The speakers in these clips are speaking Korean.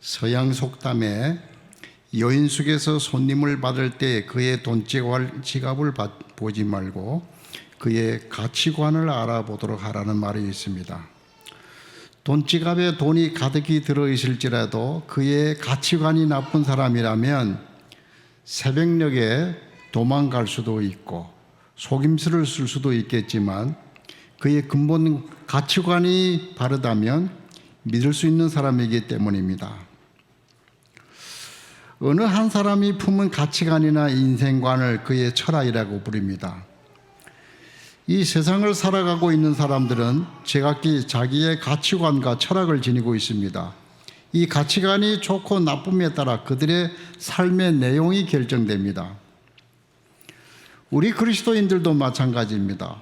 서양 속담에 여인숙에서 손님을 받을 때 그의 돈 지갑을 받- 보지 말고 그의 가치관을 알아보도록 하라는 말이 있습니다. 돈 지갑에 돈이 가득히 들어 있을지라도 그의 가치관이 나쁜 사람이라면 새벽녘에 도망갈 수도 있고 속임수를 쓸 수도 있겠지만 그의 근본 가치관이 바르다면 믿을 수 있는 사람이기 때문입니다. 어느 한 사람이 품은 가치관이나 인생관을 그의 철학이라고 부릅니다. 이 세상을 살아가고 있는 사람들은 제각기 자기의 가치관과 철학을 지니고 있습니다. 이 가치관이 좋고 나쁨에 따라 그들의 삶의 내용이 결정됩니다. 우리 그리스도인들도 마찬가지입니다.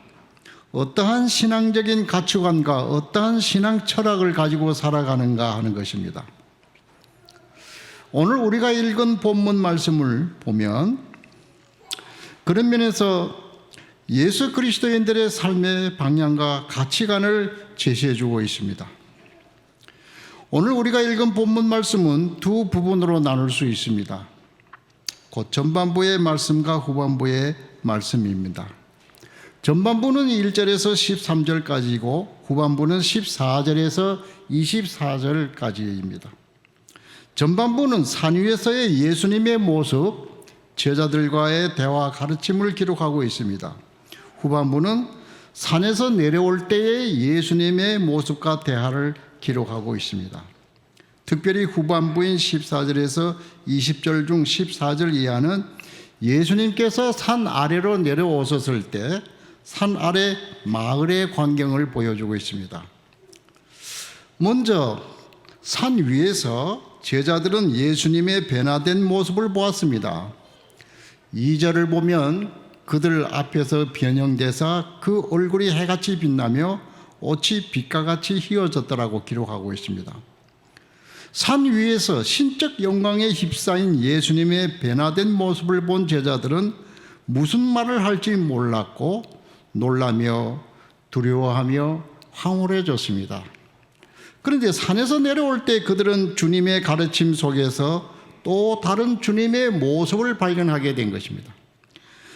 어떠한 신앙적인 가치관과 어떠한 신앙 철학을 가지고 살아가는가 하는 것입니다. 오늘 우리가 읽은 본문 말씀을 보면 그런 면에서 예수 그리스도인들의 삶의 방향과 가치관을 제시해 주고 있습니다. 오늘 우리가 읽은 본문 말씀은 두 부분으로 나눌 수 있습니다. 곧 전반부의 말씀과 후반부의 말씀입니다. 전반부는 1절에서 13절까지이고 후반부는 14절에서 24절까지입니다. 전반부는 산 위에서의 예수님의 모습, 제자들과의 대화 가르침을 기록하고 있습니다. 후반부는 산에서 내려올 때의 예수님의 모습과 대화를 기록하고 있습니다. 특별히 후반부인 14절에서 20절 중 14절 이하는 예수님께서 산 아래로 내려오셨을 때 산 아래 마을의 광경을 보여주고 있습니다. 먼저 산 위에서 제자들은 예수님의 변화된 모습을 보았습니다. 2절을 보면 그들 앞에서 변형돼서 그 얼굴이 해같이 빛나며 옷이 빛과 같이 휘어졌더라고 기록하고 있습니다. 산 위에서 신적 영광에 휩싸인 예수님의 변화된 모습을 본 제자들은 무슨 말을 할지 몰랐고 놀라며 두려워하며 황홀해졌습니다. 그런데 산에서 내려올 때 그들은 주님의 가르침 속에서 또 다른 주님의 모습을 발견하게 된 것입니다.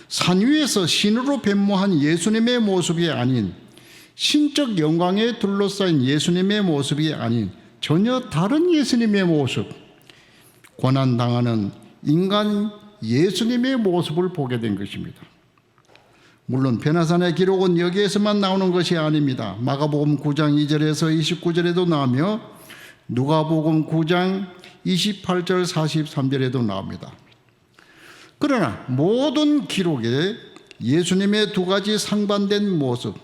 산 위에서 신으로 변모한 예수님의 모습이 아닌 신적 영광에 둘러싸인 예수님의 모습이 아닌 전혀 다른 예수님의 모습, 고난당하는 인간 예수님의 모습을 보게 된 것입니다. 물론 변화산의 기록은 여기에서만 나오는 것이 아닙니다. 마가복음 9장 2절에서 29절에도 나오며 누가복음 9장 28절 43절에도 나옵니다. 그러나 모든 기록에 예수님의 두 가지 상반된 모습,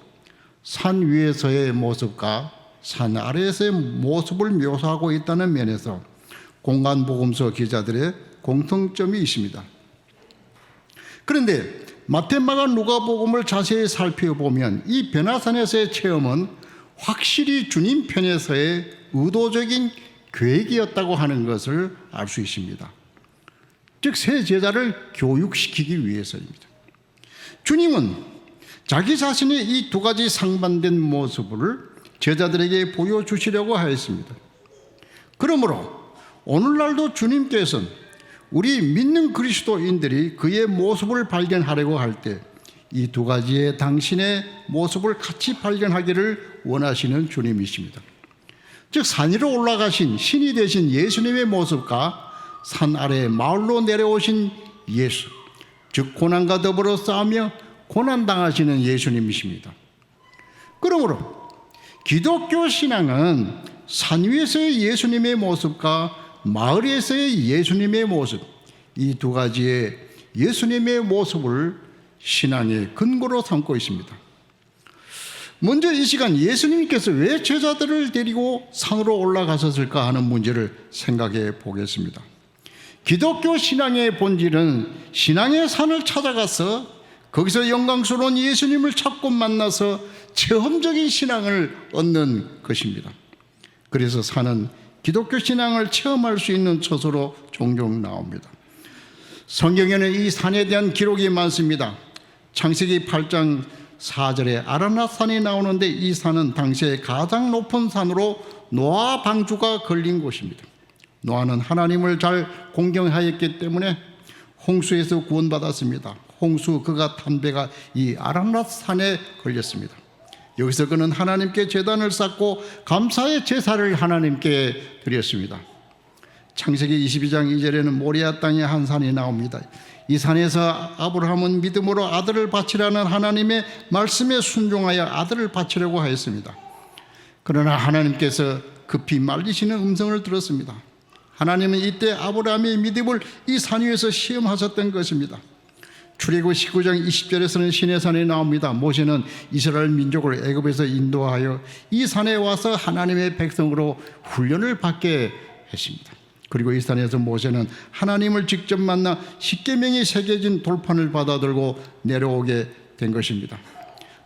산 위에서의 모습과 산 아래에서의 모습을 묘사하고 있다는 면에서 공간복음서 기자들의 공통점이 있습니다. 그런데 마테마가 누가복음을 자세히 살펴보면 이 변화산에서의 체험은 확실히 주님 편에서의 의도적인 계획이었다고 하는 것을 알 수 있습니다. 즉, 새 제자를 교육시키기 위해서입니다. 주님은 자기 자신의 이 두 가지 상반된 모습을 제자들에게 보여주시려고 하였습니다. 그러므로 오늘날도 주님께서는 우리 믿는 그리스도인들이 그의 모습을 발견하려고 할 때 이 두 가지의 당신의 모습을 같이 발견하기를 원하시는 주님이십니다. 즉, 산 위로 올라가신 신이 되신 예수님의 모습과 산 아래 마을로 내려오신 예수, 즉, 고난과 더불어 싸우며 고난 당하시는 예수님이십니다. 그러므로 기독교 신앙은 산 위에서의 예수님의 모습과 마을에서의 예수님의 모습, 이 두 가지의 예수님의 모습을 신앙의 근거로 삼고 있습니다. 먼저 이 시간 예수님께서 왜 제자들을 데리고 산으로 올라가셨을까 하는 문제를 생각해 보겠습니다. 기독교 신앙의 본질은 신앙의 산을 찾아가서 거기서 영광스러운 예수님을 찾고 만나서 체험적인 신앙을 얻는 것입니다. 그래서 산은 기독교 신앙을 체험할 수 있는 처소로 종종 나옵니다. 성경에는 이 산에 대한 기록이 많습니다. 창세기 8장 4절에 아라나산이 나오는데 이 산은 당시에 가장 높은 산으로 노아 방주가 걸린 곳입니다. 노아는 하나님을 잘 공경하였기 때문에 홍수에서 구원받았습니다. 홍수 그가 탄 배가 이 아람랏 산에 걸렸습니다. 여기서 그는 하나님께 제단을 쌓고 감사의 제사를 하나님께 드렸습니다. 창세기 22장 2절에는 모리아 땅의 한 산이 나옵니다. 이 산에서 아브라함은 믿음으로 아들을 바치라는 하나님의 말씀에 순종하여 아들을 바치려고 하였습니다. 그러나 하나님께서 급히 말리시는 음성을 들었습니다. 하나님은 이때 아브라함의 믿음을 이 산 위에서 시험하셨던 것입니다. 출애굽 19장 20절에서는 신의 산에 나옵니다. 모세는 이스라엘 민족을 애굽에서 인도하여 이 산에 와서 하나님의 백성으로 훈련을 받게 했습니다. 그리고 이 산에서 모세는 하나님을 직접 만나 십계명이 새겨진 돌판을 받아들고 내려오게 된 것입니다.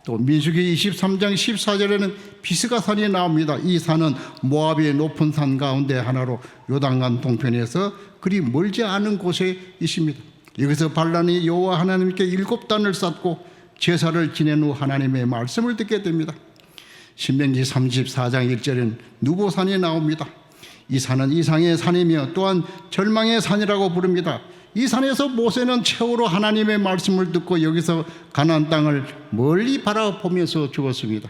또 민수기 23장 14절에는 비스가 산이 나옵니다. 이 산은 모압의 높은 산 가운데 하나로 요단강 동편에서 그리 멀지 않은 곳에 있습니다. 여기서 발란이 여호와 하나님께 일곱 단을 쌓고 제사를 지낸 후 하나님의 말씀을 듣게 됩니다. 신명기 34장 1절엔 누보산이 나옵니다. 이 산은 이상의 산이며 또한 절망의 산이라고 부릅니다. 이 산에서 모세는 최후로 하나님의 말씀을 듣고 여기서 가나안 땅을 멀리 바라보면서 죽었습니다.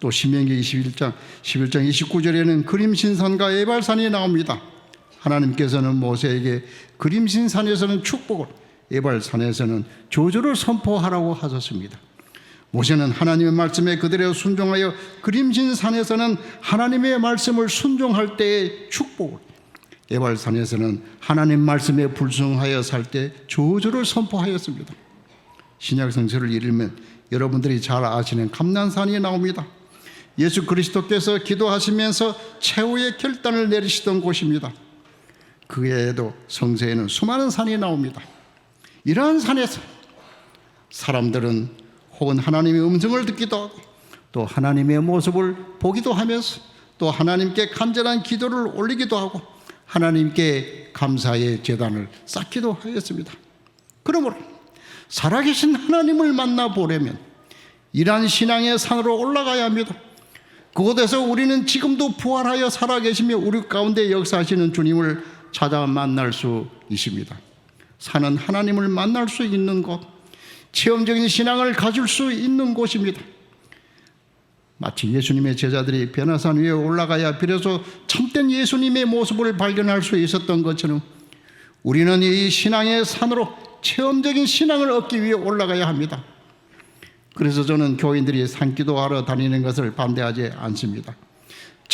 또 신명기 21장 11장 29절에는 그림신산과 에발산이 나옵니다. 하나님께서는 모세에게 그림신산에서는 축복을 에발산에서는 저주를 선포하라고 하셨습니다. 모세는 하나님의 말씀에 그대로 순종하여 그림신산에서는 하나님의 말씀을 순종할 때의 축복을 에발산에서는 하나님 말씀에 불순하여 살때 저주를 선포하였습니다. 신약 성서를 읽으면 여러분들이 잘 아시는 감난산이 나옵니다. 예수 그리스도께서 기도하시면서 최후의 결단을 내리시던 곳입니다. 그 외에도 성서에는 수많은 산이 나옵니다. 이러한 산에서 사람들은 혹은 하나님의 음성을 듣기도 하고 또 하나님의 모습을 보기도 하면서 또 하나님께 간절한 기도를 올리기도 하고 하나님께 감사의 재단을 쌓기도 하였습니다. 그러므로 살아계신 하나님을 만나 보려면 이러한 신앙의 산으로 올라가야 합니다. 그곳에서 우리는 지금도 부활하여 살아계시며 우리 가운데 역사하시는 주님을 찾아 만날 수 있습니다. 산은 하나님을 만날 수 있는 곳, 체험적인 신앙을 가질 수 있는 곳입니다. 마치 예수님의 제자들이 변화산 위에 올라가야 비로소 참된 예수님의 모습을 발견할 수 있었던 것처럼 우리는 이 신앙의 산으로 체험적인 신앙을 얻기 위해 올라가야 합니다. 그래서 저는 교인들이 산기도하러 다니는 것을 반대하지 않습니다.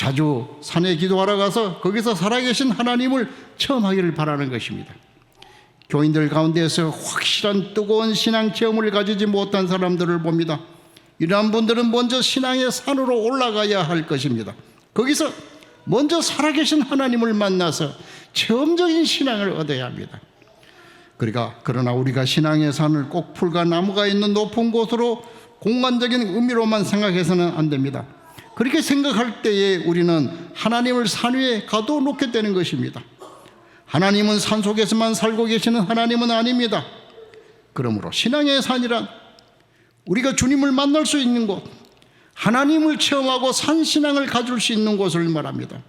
자주 산에 기도하러 가서 거기서 살아계신 하나님을 체험하기를 바라는 것입니다. 교인들 가운데서 확실한 뜨거운 신앙 체험을 가지지 못한 사람들을 봅니다. 이러한 분들은 먼저 신앙의 산으로 올라가야 할 것입니다. 거기서 먼저 살아계신 하나님을 만나서 체험적인 신앙을 얻어야 합니다. 그러니까 그러나 우리가 신앙의 산을 꼭 풀과 나무가 있는 높은 곳으로 공간적인 의미로만 생각해서는 안 됩니다. 그렇게 생각할 때에 우리는 하나님을 산 위에 가둬놓게 되는 것입니다. 하나님은 산 속에서만 살고 계시는 하나님은 아닙니다. 그러므로 신앙의 산이란 우리가 주님을 만날 수 있는 곳, 하나님을 체험하고 산 신앙을 가질 수 있는 곳을 말합니다.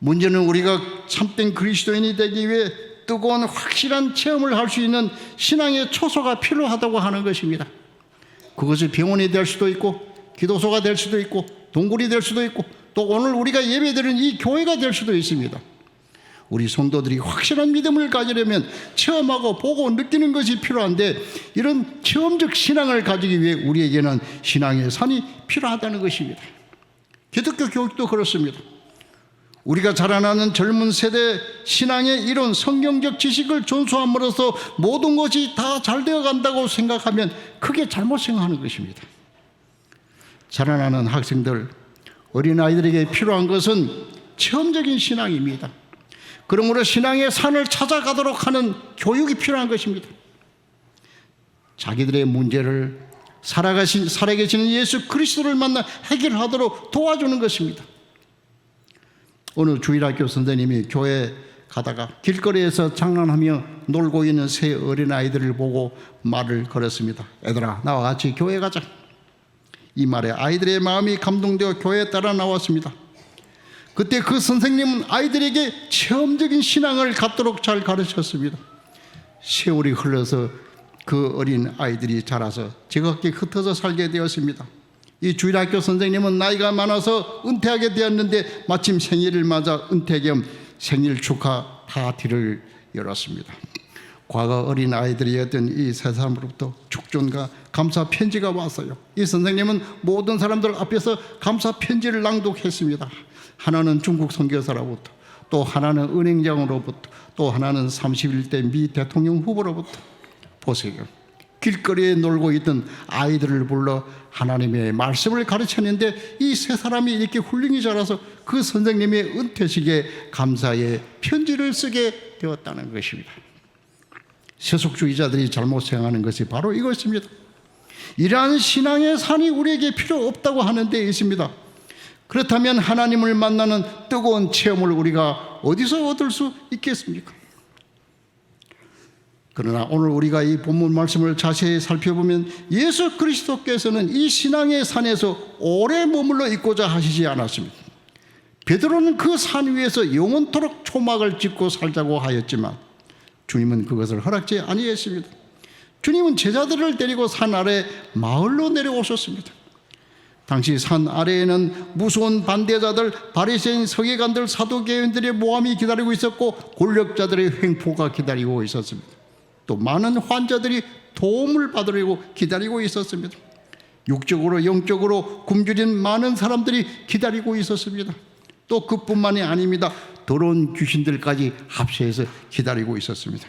문제는 우리가 참된 그리스도인이 되기 위해 뜨거운 확실한 체험을 할 수 있는 신앙의 초소가 필요하다고 하는 것입니다. 그것이 병원이 될 수도 있고, 기도소가 될 수도 있고, 동굴이 될 수도 있고, 또 오늘 우리가 예배드리는 이 교회가 될 수도 있습니다. 우리 성도들이 확실한 믿음을 가지려면 체험하고 보고 느끼는 것이 필요한데 이런 체험적 신앙을 가지기 위해 우리에게는 신앙의 산이 필요하다는 것입니다. 기독교 교육도 그렇습니다. 우리가 자라나는 젊은 세대 신앙의 이론 성경적 지식을 전수함으로써 모든 것이 다 잘 되어 간다고 생각하면 크게 잘못 생각하는 것입니다. 자라나는 학생들, 어린아이들에게 필요한 것은 체험적인 신앙입니다. 그러므로 신앙의 산을 찾아가도록 하는 교육이 필요한 것입니다. 자기들의 문제를 살아가신, 살아계시는 예수 그리스도를 만나 해결하도록 도와주는 것입니다. 어느 주일학교 선생님이 교회 가다가 길거리에서 장난하며 놀고 있는 새 어린아이들을 보고 말을 걸었습니다. 애들아, 나와 같이 교회 가자. 이 말에 아이들의 마음이 감동되어 교회에 따라 나왔습니다. 그때 그 선생님은 아이들에게 체험적인 신앙을 갖도록 잘 가르쳤습니다. 세월이 흘러서 그 어린 아이들이 자라서 제각기 흩어져 살게 되었습니다. 이 주일학교 선생님은 나이가 많아서 은퇴하게 되었는데 마침 생일을 맞아 은퇴 겸 생일 축하 파티를 열었습니다. 과거 어린 아이들이었던 이 세 사람으로부터 축전과 감사 편지가 왔어요. 이 선생님은 모든 사람들 앞에서 감사 편지를 낭독했습니다. 하나는 중국 선교사로부터, 또 하나는 은행장으로부터, 또 하나는 31대 미 대통령 후보로부터. 보세요. 길거리에 놀고 있던 아이들을 불러 하나님의 말씀을 가르쳤는데 이 세 사람이 이렇게 훌륭히 자라서 그 선생님의 은퇴식에 감사의 편지를 쓰게 되었다는 것입니다. 세속주의자들이 잘못 생각하는 것이 바로 이것입니다. 이러한 신앙의 산이 우리에게 필요 없다고 하는 데 있습니다. 그렇다면 하나님을 만나는 뜨거운 체험을 우리가 어디서 얻을 수 있겠습니까? 그러나 오늘 우리가 이 본문 말씀을 자세히 살펴보면 예수 그리스도께서는 이 신앙의 산에서 오래 머물러 있고자 하시지 않았습니다. 베드로는 그 산 위에서 영원토록 초막을 짓고 살자고 하였지만 주님은 그것을 허락지 아니했습니다. 주님은 제자들을 데리고 산 아래 마을로 내려오셨습니다. 당시 산 아래에는 무서운 반대자들, 바리새인, 서기관들, 사도계인들의 모함이 기다리고 있었고 권력자들의 횡포가 기다리고 있었습니다. 또 많은 환자들이 도움을 받으려고 기다리고 있었습니다. 육적으로 영적으로 굶주린 많은 사람들이 기다리고 있었습니다. 또 그뿐만이 아닙니다. 더러운 귀신들까지 합세해서 기다리고 있었습니다.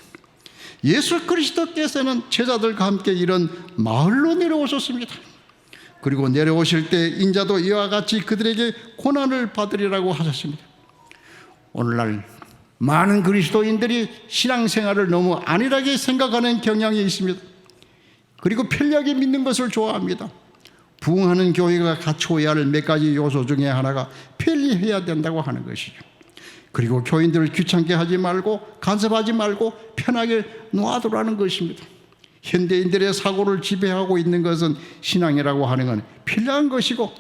예수 그리스도께서는 제자들과 함께 이런 마을로 내려오셨습니다. 그리고 내려오실 때 인자도 이와 같이 그들에게 고난을 받으리라고 하셨습니다. 오늘날 많은 그리스도인들이 신앙생활을 너무 안일하게 생각하는 경향이 있습니다. 그리고 편리하게 믿는 것을 좋아합니다. 부흥하는 교회가 갖추어야 할 몇 가지 요소 중에 하나가 편리해야 된다고 하는 것이죠. 그리고 교인들을 귀찮게 하지 말고 간섭하지 말고 편하게 놔두라는 것입니다. 현대인들의 사고를 지배하고 있는 것은 신앙이라고 하는 건 필요한 것이고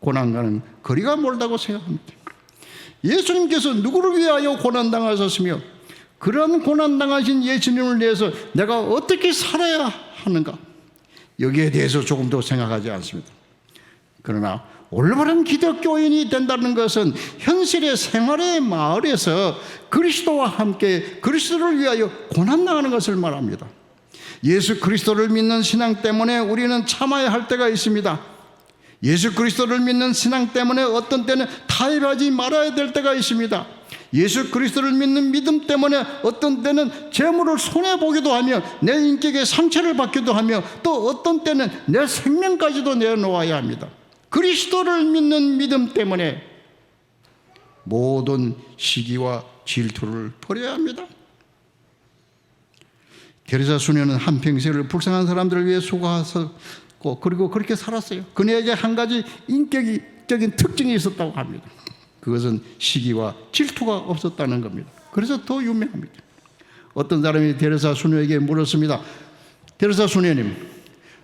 고난과는 거리가 멀다고 생각합니다. 예수님께서 누구를 위하여 고난당하셨으며 그런 고난당하신 예수님을 위해서 내가 어떻게 살아야 하는가? 여기에 대해서 조금 더 생각하지 않습니다. 그러나 올바른 기독교인이 된다는 것은 현실의 생활의 마을에서 그리스도와 함께 그리스도를 위하여 고난 당하는 것을 말합니다. 예수 그리스도를 믿는 신앙 때문에 우리는 참아야 할 때가 있습니다. 예수 그리스도를 믿는 신앙 때문에 어떤 때는 타협하지 말아야 될 때가 있습니다. 예수 그리스도를 믿는 믿음 때문에 어떤 때는 재물을 손해 보기도 하며 내 인격에 상처를 받기도 하며 또 어떤 때는 내 생명까지도 내놓아야 합니다. 그리스도를 믿는 믿음 때문에 모든 시기와 질투를 버려야 합니다. 게르사 수녀는 한평생을 불쌍한 사람들을 위해 수고하셨고 그리고 그렇게 살았어요. 그녀에게 한 가지 인격적인 특징이 있었다고 합니다. 그것은 시기와 질투가 없었다는 겁니다. 그래서 더 유명합니다. 어떤 사람이 데르사 수녀에게 물었습니다. 데르사 수녀님,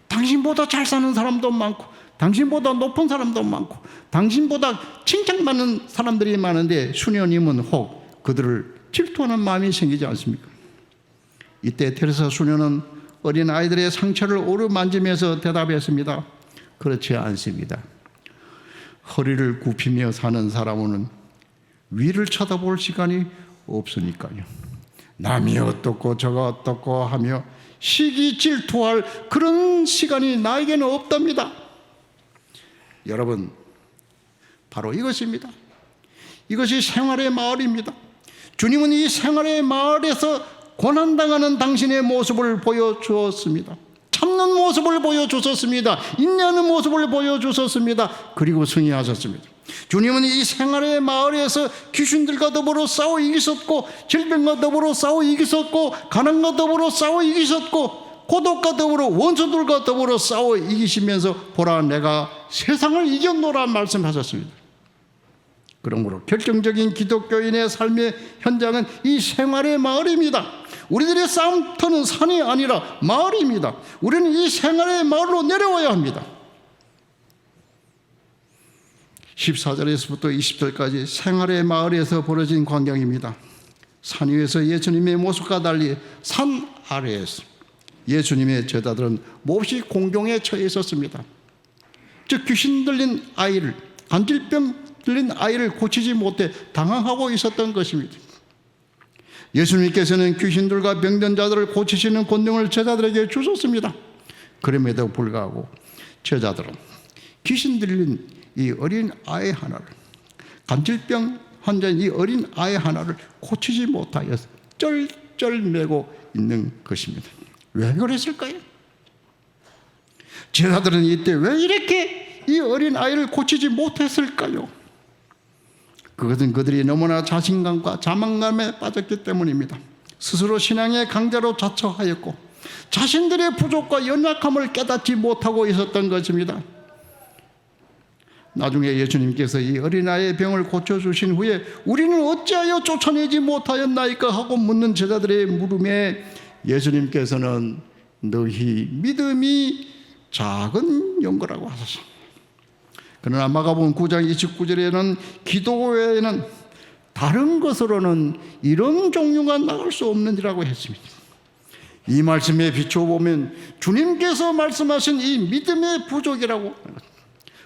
당신보다 잘 사는 사람도 많고, 당신보다 높은 사람도 많고, 당신보다 칭찬받는 사람들이 많은데 수녀님은 혹 그들을 질투하는 마음이 생기지 않습니까? 이때 테레사 수녀는 어린 아이들의 상처를 오르만지면서 대답했습니다. 그렇지 않습니다. 허리를 굽히며 사는 사람은 위를 쳐다볼 시간이 없으니까요. 남이 어떻고 저가 어떻고 하며 시기 질투할 그런 시간이 나에게는 없답니다. 여러분, 바로 이것입니다. 이것이 생활의 마을입니다. 주님은 이 생활의 마을에서 고난당하는 당신의 모습을 보여주었습니다. 참는 모습을 보여주셨습니다. 인내하는 모습을 보여주셨습니다. 그리고 승리하셨습니다. 주님은 이 생활의 마을에서 귀신들과 더불어 싸워 이기셨고 질병과 더불어 싸워 이기셨고 가난과 더불어 싸워 이기셨고 고독과 더불어 원수들과 더불어 싸워 이기시면서 보라 내가 세상을 이겼노라 말씀하셨습니다. 그러므로 결정적인 기독교인의 삶의 현장은 이 생활의 마을입니다. 우리들의 싸움터는 산이 아니라 마을입니다. 우리는 이 생활의 마을로 내려와야 합니다. 14절에서부터 20절까지 생활의 마을에서 벌어진 광경입니다. 산 위에서 예수님의 모습과 달리 산 아래에서 예수님의 제자들은 몹시 공경에 처해 있었습니다. 즉 귀신 들린 아이를 간질병 들린 아이를 고치지 못해 당황하고 있었던 것입니다. 예수님께서는 귀신들과 병든 자들을 고치시는 권능을 제자들에게 주셨습니다. 그럼에도 불구하고 제자들은 귀신 들린 이 어린 아이 하나를 간질병 환자인 이 어린 아이 하나를 고치지 못하여서 쩔쩔매고 있는 것입니다. 왜 그랬을까요? 제자들은 이때 왜 이렇게 이 어린 아이를 고치지 못했을까요? 그것은 그들이 너무나 자신감과 자만감에 빠졌기 때문입니다. 스스로 신앙의 강자로 자처하였고 자신들의 부족과 연약함을 깨닫지 못하고 있었던 것입니다. 나중에 예수님께서 이 어린아이의 병을 고쳐주신 후에 우리는 어찌하여 쫓아내지 못하였나이까 하고 묻는 제자들의 물음에 예수님께서는 너희 믿음이 작은 연거라고 하소서. 그러나 마가복음 9장 29절에는 기도 외에는 다른 것으로는 이런 종류가 나갈 수 없는지라고 했습니다. 이 말씀에 비춰보면 주님께서 말씀하신 이 믿음의 부족이라고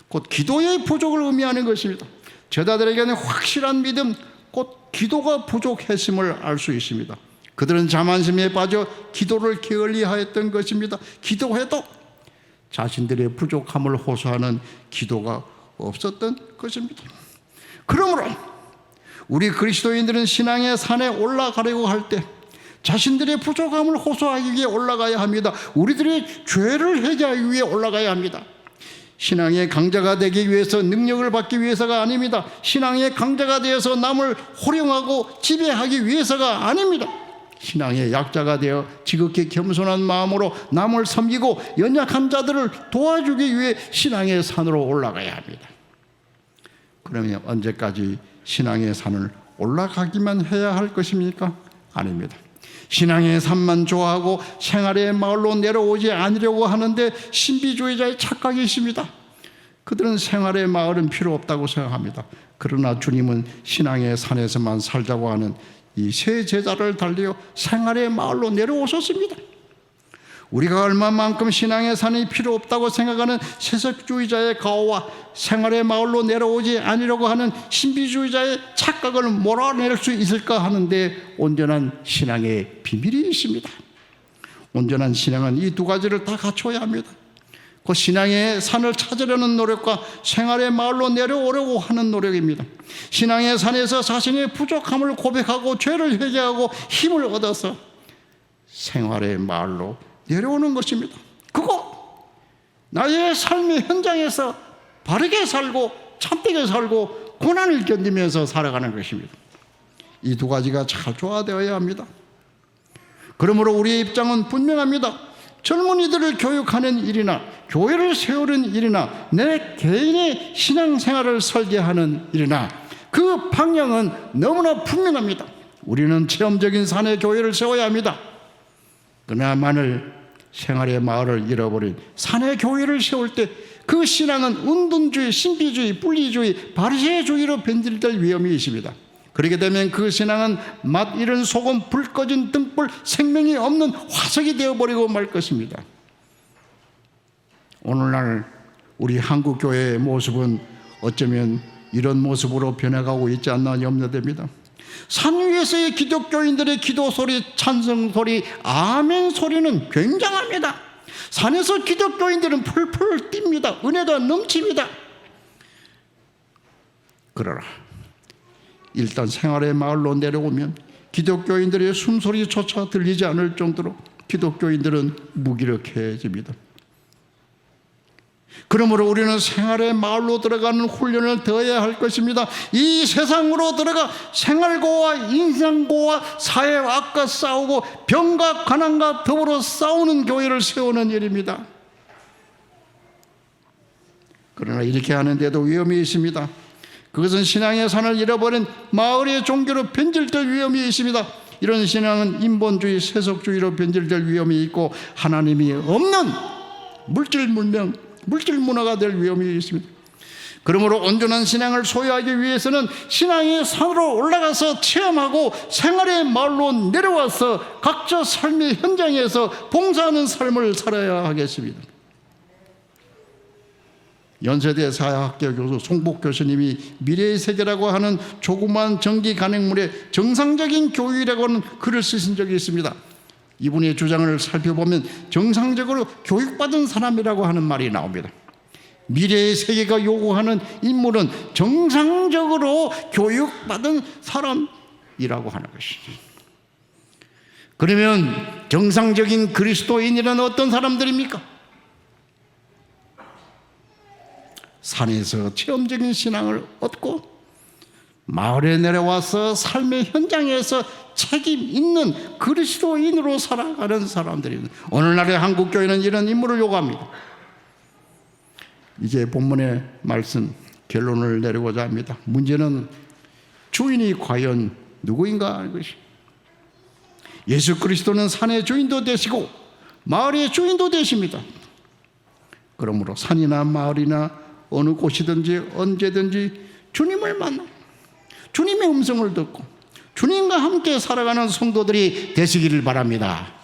곧 기도의 부족을 의미하는 것입니다. 제자들에게는 확실한 믿음, 곧 기도가 부족했음을 알 수 있습니다. 그들은 자만심에 빠져 기도를 게을리하였던 것입니다. 기도해도 자신들의 부족함을 호소하는 기도가 없었던 것입니다. 그러므로 우리 그리스도인들은 신앙의 산에 올라가려고 할 때 자신들의 부족함을 호소하기 위해 올라가야 합니다. 우리들의 죄를 회개하기 위해 올라가야 합니다. 신앙의 강자가 되기 위해서 능력을 받기 위해서가 아닙니다. 신앙의 강자가 되어서 남을 호령하고 지배하기 위해서가 아닙니다. 신앙의 약자가 되어 지극히 겸손한 마음으로 남을 섬기고 연약한 자들을 도와주기 위해 신앙의 산으로 올라가야 합니다. 그러면 언제까지 신앙의 산을 올라가기만 해야 할 것입니까? 아닙니다. 신앙의 산만 좋아하고 생활의 마을로 내려오지 않으려고 하는데 신비주의자의 착각이 있습니다. 그들은 생활의 마을은 필요 없다고 생각합니다. 그러나 주님은 신앙의 산에서만 살자고 하는 이 세 제자를 달리어 생활의 마을로 내려오셨습니다. 우리가 얼마만큼 신앙의 산이 필요 없다고 생각하는 세속주의자의 가오와 생활의 마을로 내려오지 않으려고 하는 신비주의자의 착각을 몰아낼 수 있을까 하는데 온전한 신앙의 비밀이 있습니다. 온전한 신앙은 이 두 가지를 다 갖춰야 합니다. 그 신앙의 산을 찾으려는 노력과 생활의 마을로 내려오려고 하는 노력입니다. 신앙의 산에서 자신의 부족함을 고백하고 죄를 회개하고 힘을 얻어서 생활의 마을로 내려오는 것입니다. 그거 나의 삶의 현장에서 바르게 살고 참되게 살고 고난을 견디면서 살아가는 것입니다. 이 두 가지가 잘 조화되어야 합니다. 그러므로 우리의 입장은 분명합니다. 젊은이들을 교육하는 일이나 교회를 세우는 일이나 내 개인의 신앙생활을 설계하는 일이나 그 방향은 너무나 분명합니다. 우리는 체험적인 산의 교회를 세워야 합니다. 만일 생활의 마을을 잃어버린 산의 교회를 세울 때 그 신앙은 운동주의, 신비주의, 분리주의, 바리새주의로 변질될 위험이 있습니다. 그렇게 되면 그 신앙은 맛 잃은 소금, 불 꺼진 등불, 생명이 없는 화석이 되어버리고 말 것입니다. 오늘날 우리 한국 교회의 모습은 어쩌면 이런 모습으로 변해가고 있지 않나 염려됩니다. 산 위에서의 기독교인들의 기도 소리, 찬성 소리, 아멘 소리는 굉장합니다. 산에서 기독교인들은 풀풀 뜁니다. 은혜가 넘칩니다. 그러나 일단 생활의 마을로 내려오면 기독교인들의 숨소리조차 들리지 않을 정도로 기독교인들은 무기력해집니다. 그러므로 우리는 생활의 마을로 들어가는 훈련을 더 해야 할 것입니다. 이 세상으로 들어가 생활고와 인상고와 사회와 악과 싸우고 병과 가난과 더불어 싸우는 교회를 세우는 일입니다. 그러나 이렇게 하는데도 위험이 있습니다. 그것은 신앙의 산을 잃어버린 마을의 종교로 변질될 위험이 있습니다. 이런 신앙은 인본주의, 세속주의로 변질될 위험이 있고 하나님이 없는 물질 문명, 물질 문화가 될 위험이 있습니다. 그러므로 온전한 신앙을 소유하기 위해서는 신앙의 산으로 올라가서 체험하고 생활의 마을로 내려와서 각자 삶의 현장에서 봉사하는 삶을 살아야 하겠습니다. 연세대 사회학교 교수 송복 교수님이 미래의 세계라고 하는 조그만 전기 간행물의 정상적인 교육이라고 하는 글을 쓰신 적이 있습니다. 이분의 주장을 살펴보면 정상적으로 교육받은 사람이라고 하는 말이 나옵니다. 미래의 세계가 요구하는 인물은 정상적으로 교육받은 사람이라고 하는 것이죠. 그러면 정상적인 그리스도인이란 어떤 사람들입니까? 산에서 체험적인 신앙을 얻고 마을에 내려와서 삶의 현장에서 책임 있는 그리스도인으로 살아가는 사람들입니다. 오늘날의 한국 교회는 이런 인물을 요구합니다. 이제 본문의 말씀 결론을 내리고자 합니다. 문제는 주인이 과연 누구인가 하는 것이. 예수 그리스도는 산의 주인도 되시고 마을의 주인도 되십니다. 그러므로 산이나 마을이나 어느 곳이든지 언제든지 주님을 만나 주님의 음성을 듣고 주님과 함께 살아가는 성도들이 되시기를 바랍니다.